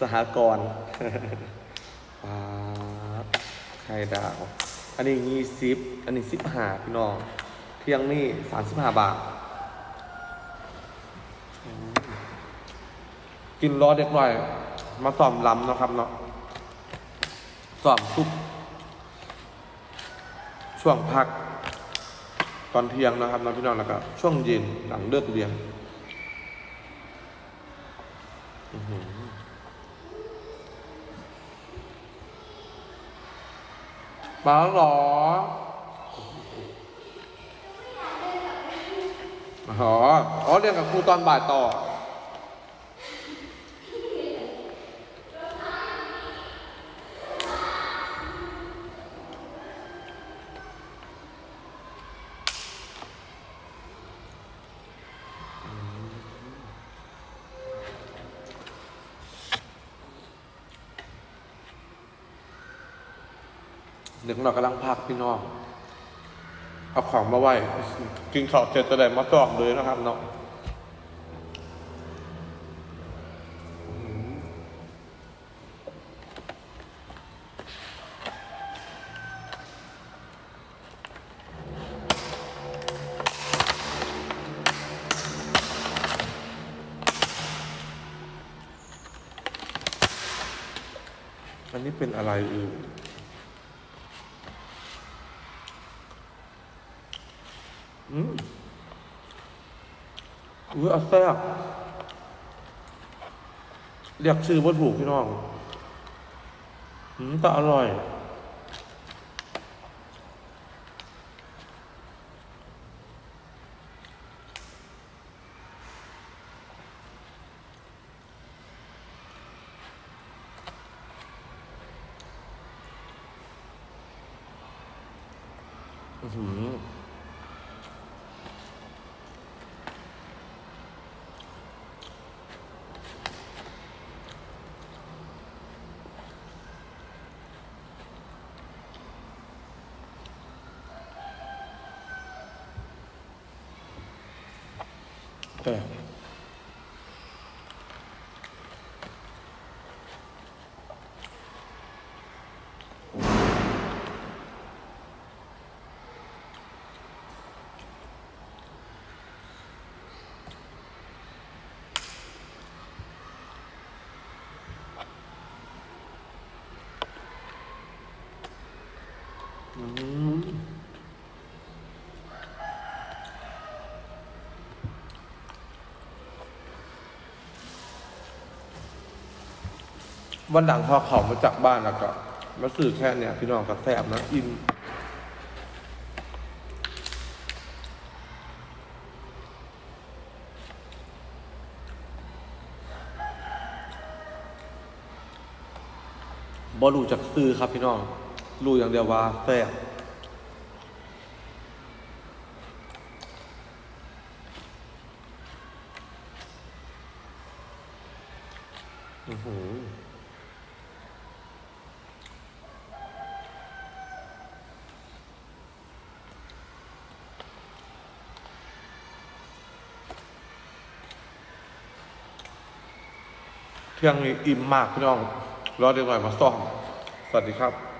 สหกรณ์ปาไข่ดาว อันนี้ยี่สิบอันนี้สิบห้าพี่น้อง เที่ยงนี่สามสิบห้าบาท กินรอเด็กหน่อย มาสอมลำนะครับเนาะสอมทุกช่วงพักตอนเที่ยงนะครับน้องพี่น้องแล้วก็ช่วงเย็นหลังเลิกเรียนอือหือ มาแล้วเหรออ๋ออ๋อเรียนกับครูตอนบ่ายต่อ เด็กเรากำลังพักพี่น้อง เอาของมาไหว้กินข้าวเสร็จจะได้มาจองเลยนะครับเนาะอันนี้เป็นอะไรเอ่ย อืมอุ้ยอาแซ่บเรียกชื่อว่าถูกพี่น้อง อืมแต่อร่อยอือหือ แต่อืม วันหลังพอเขามาจากบ้านแล้วก็มาสื่อแค่เนี่ยพี่น้องก็แซ่บนะอิ่มบอรู้จากซื้อครับพี่น้องรู้อย่างเดียวว่าแซ่บอือหือ เที่ยงนี้อิ่มมากพี่น้อง รอเดี๋ยวหน่อยมาซ่อม สวัสดีครับ